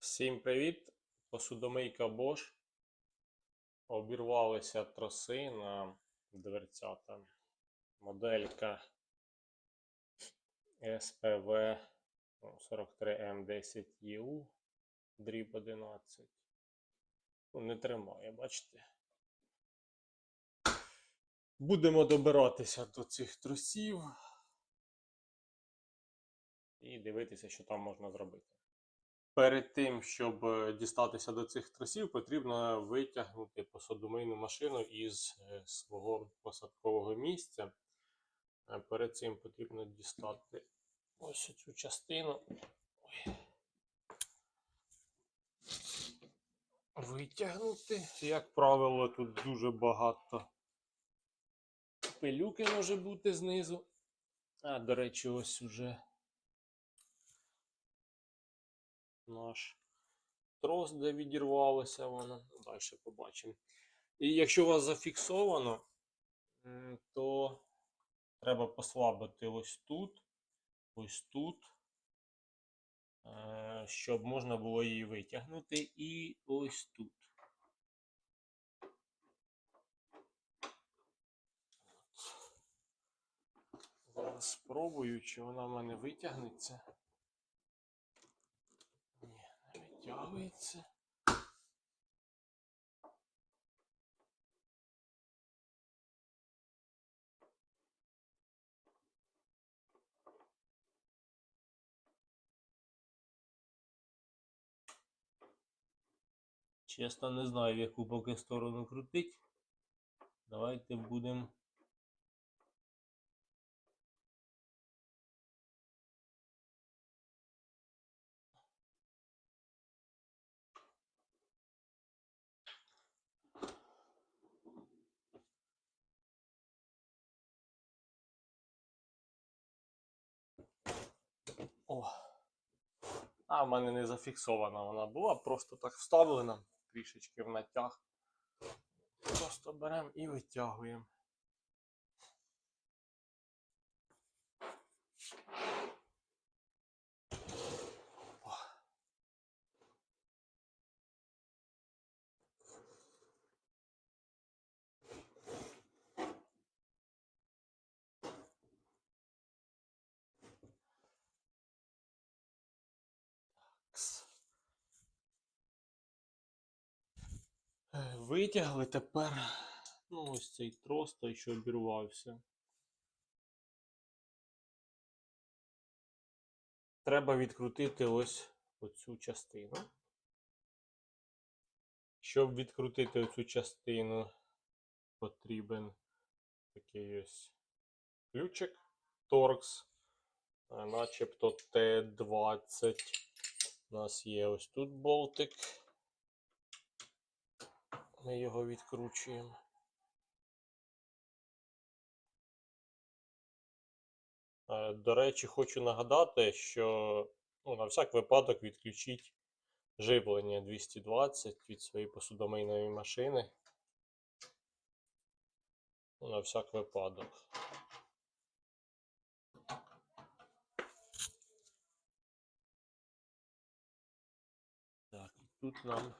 Всім привіт! Посудомийка Bosch. Обірвалися троси на дверцята. Моделька SPV 43M10EU дріб 11. Ну, не тримає, бачите. Будемо добиратися до цих тросів і дивитися, що там можна зробити. Перед тим, щоб е, дістатися до цих тросів, потрібно витягнути посудомийну машину із е, свого посадкового місця. Е, Перед цим потрібно дістати ось цю частину. Ой. Витягнути. Як правило, тут дуже багато пилюки може бути знизу. А, до речі, ось уже наш трос, де відірвалося воно. Далі побачимо. І якщо у вас зафіксовано, то треба послабити ось тут, ось тут, е, щоб можна було її витягнути, і ось тут. Спробую, чи вона в мене витягнеться. Ні, не витягується. Чесно, не знаю, в яку поки сторону крутить. Давайте будемо. А, в мене не зафіксована вона була, просто так вставлена трішечки в натяг. Просто беремо і витягуємо. Витягли тепер. Ну, ось цей трос той, що обірвався. Треба відкрутити ось оцю частину. Щоб відкрутити оцю частину, потрібен такий ось ключик е, начебто Т20. У нас є ось тут болтик. Ми його відкручуємо. Е, До речі, хочу нагадати, що ну, на всяк випадок відключіть живлення 220 від своєї посудомийної машини. Ну, на всяк випадок. Так, тут нам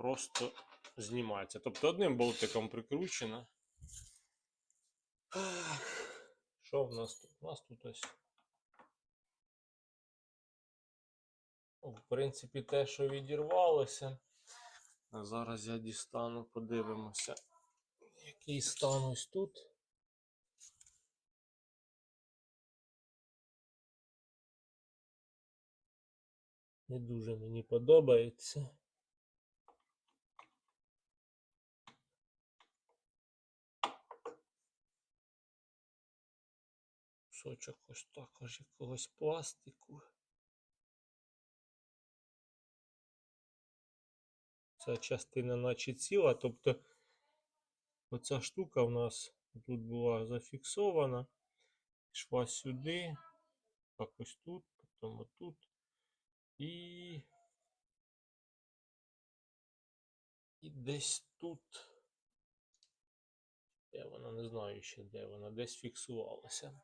просто знімається. Тобто одним болтиком прикручено. Що в нас тут? У нас тут ось. В принципі, те, що відірвалося. А зараз я дістану, подивимося, який стан ось тут. Не дуже мені подобається. Кусочок ось також якогось пластику. Ця частина наче ціла, тобто оця штука в нас тут була зафіксована, йшла сюди, так ось тут, потім отут. І, і десь тут. Де вона, не знаю ще де вона, десь фіксувалася.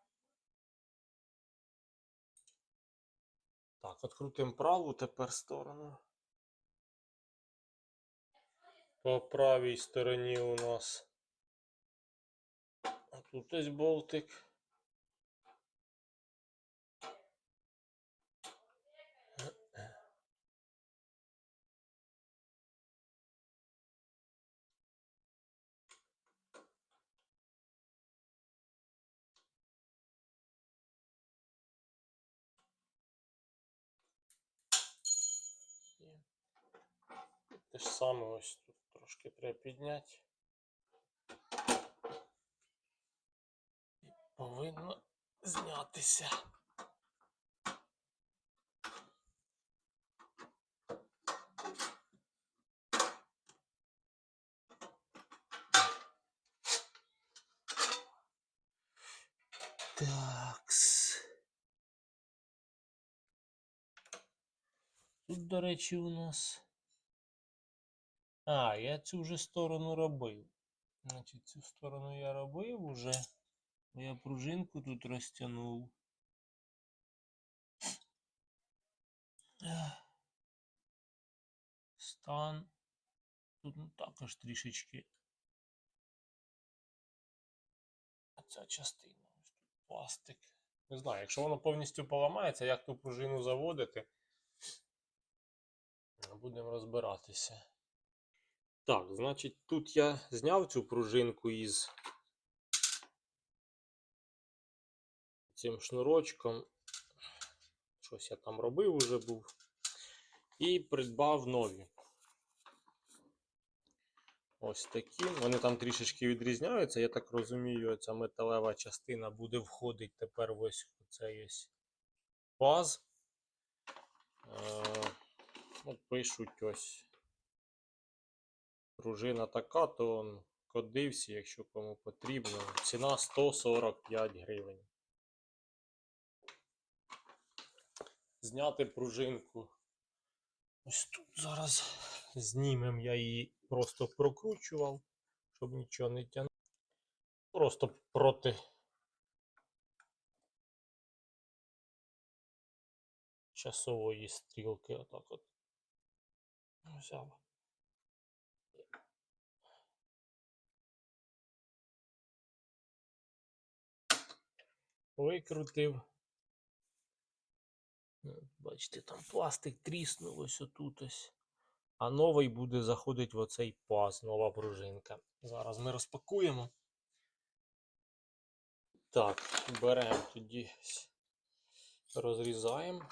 Так, відкрутимо праву тепер сторону. По правій стороні у нас тут ось болтик. Те ж саме ось тут трошки треба підняти. І повинно знятися. Тут, до речі, у нас. А, я цю вже сторону робив. Значить, цю сторону я робив уже. Я пружинку тут розтягнув. Стан. Тут ну, також трішечки. Ця частина. Тут пластик. Не знаю, якщо воно повністю поламається, як ту пружину заводити. Будемо розбиратися. Так, значить, тут я зняв цю пружинку із цим шнурочком. Щось я там робив уже був. І придбав нові. Ось такі. Вони там трішечки відрізняються. Я так розумію, ця металева частина буде входити тепер в ось цей ось паз. Е, ну, пишуть ось. Пружина така, то он кодився, якщо кому потрібно. Ціна 145 гривень. Зняти пружинку. Ось тут зараз знімемо, я її просто прокручував, щоб нічого не тягнути. Просто проти часової стрілки. Отак от. Взяв. Викрутив. Бачите, там пластик тріснув ось отут ось. А новий буде заходити в оцей паз, нова пружинка. Зараз ми розпакуємо. Так, беремо тоді, розрізаємо.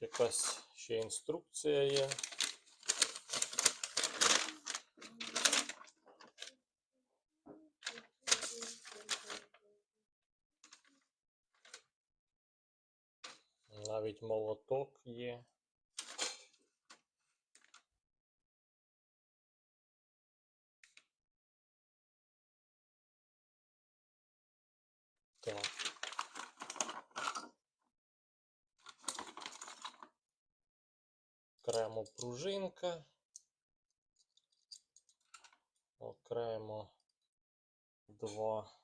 Якась ще інструкція є. Навіть молоток є. Так. Окремо пружинка. Окремо два.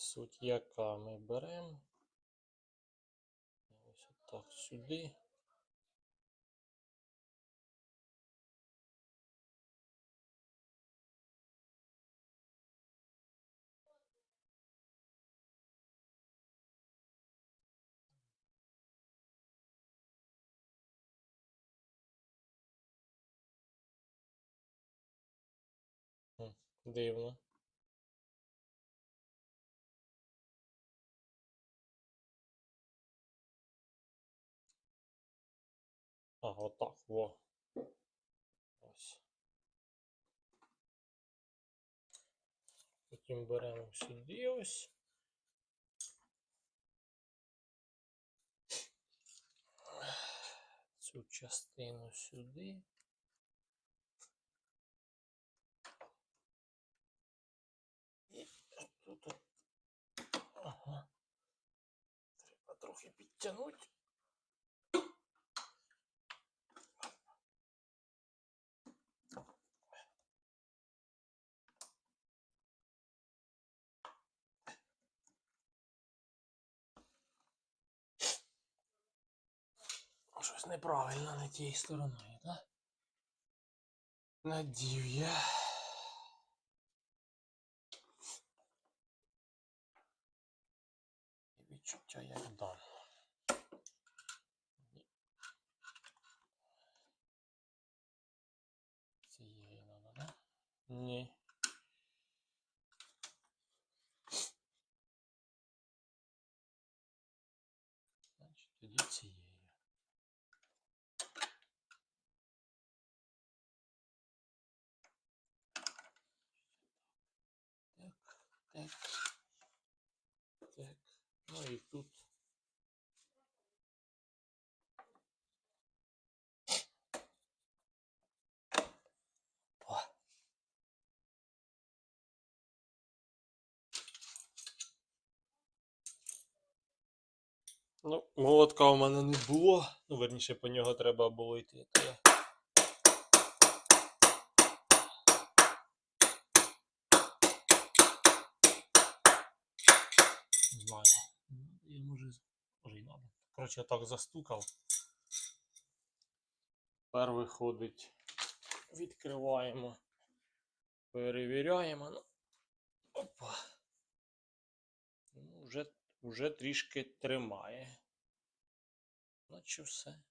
Суть яка ми беремо. Ось так сюди. Дивно. Отак во. Ось. Потім беремо сюди ось. Цю частину сюди. І тут ага. треба трохи підтягнути. Щось неправильно не тією стороною, так? Надів я. І Відчуття як дам. Ні. Цієї надо, да? Ні. Значить, тоді цією. Так, так. Так. Ну і тут. О. Ну, молотка у мене не було. Ну, верніше, по нього треба було йти. Коротше, так застукав. Тепер виходить. Відкриваємо. Перевіряємо. Ну, опа. Ну, вже, вже трішки тримає. Наче все.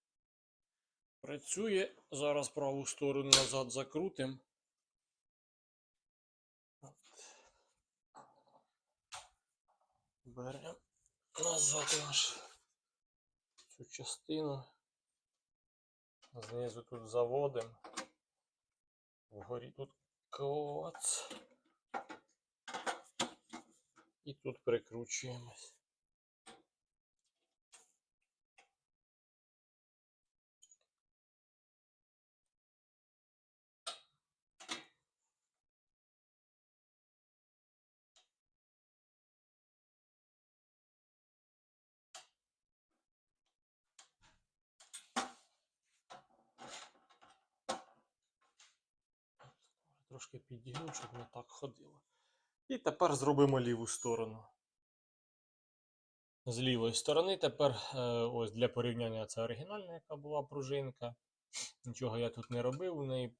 Працює. Зараз праву сторону назад закрутим. Беремо назад наш цю частину. Знизу тут заводимо. Вгорі тут коц. І тут прикручуємось. Трошки підігну, щоб не так ходило. І тепер зробимо ліву сторону. З лівої сторони тепер е, ось для порівняння це оригінальна, яка була пружинка. Нічого я тут не робив у неї.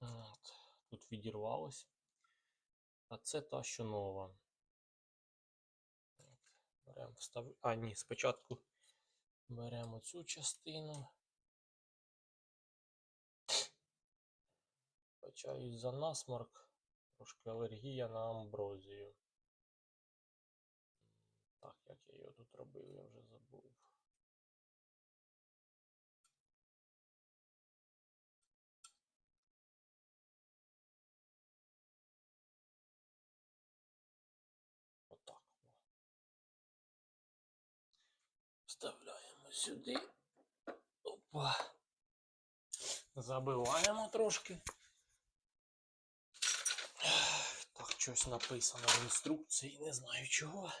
От, тут відірвалося. А це та, що нова. Беремо встав... А, ні, спочатку беремо цю частину. Почаюсь за насморк. Трошки алергія на амброзію. Так, як я його тут робив, я вже забув. Отак. Вставляємо сюди. Опа. Забиваємо трошки. Так, щось написано в інструкції, не знаю чого.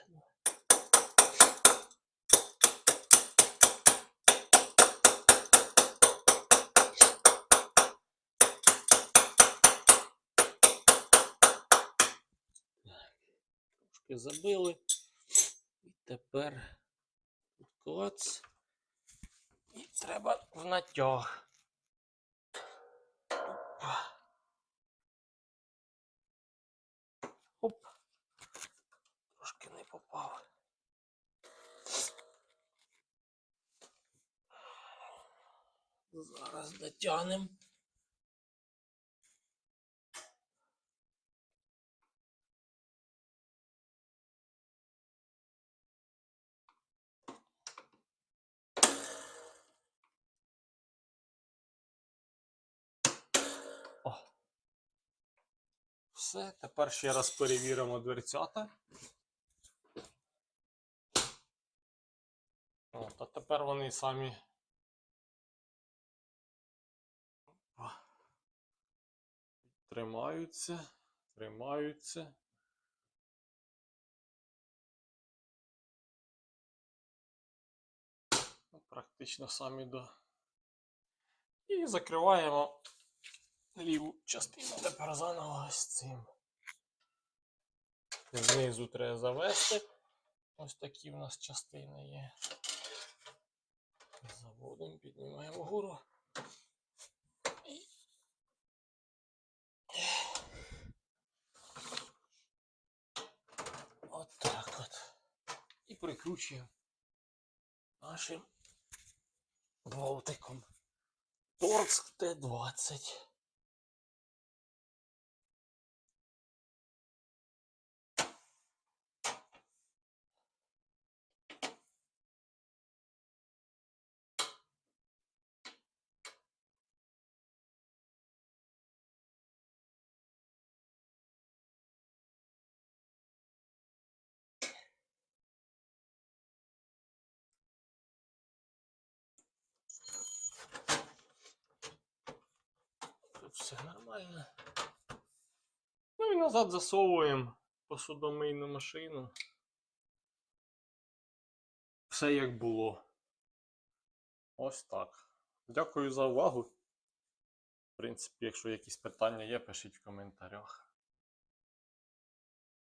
Трошки забили. І тепер клац. І треба в натяг. Опа. Оп. Трошки не попав. Зараз дотягнемо. О. Все, тепер ще раз перевіримо дверцята. От, а тепер вони самі. Тримаються, тримаються. практично самі до. І закриваємо ліву частину тепер заново з цим. Знизу треба завести. Ось такі в нас частини є. Заводимо, піднімаємо вгору. І- От так от. І прикручуємо нашим болтиком. Торкс Т-20. Все нормально. Ну і назад засовуємо посудомийну машину. Все як було. Ось так. Дякую за увагу. В принципі, якщо якісь питання є, пишіть в коментарях.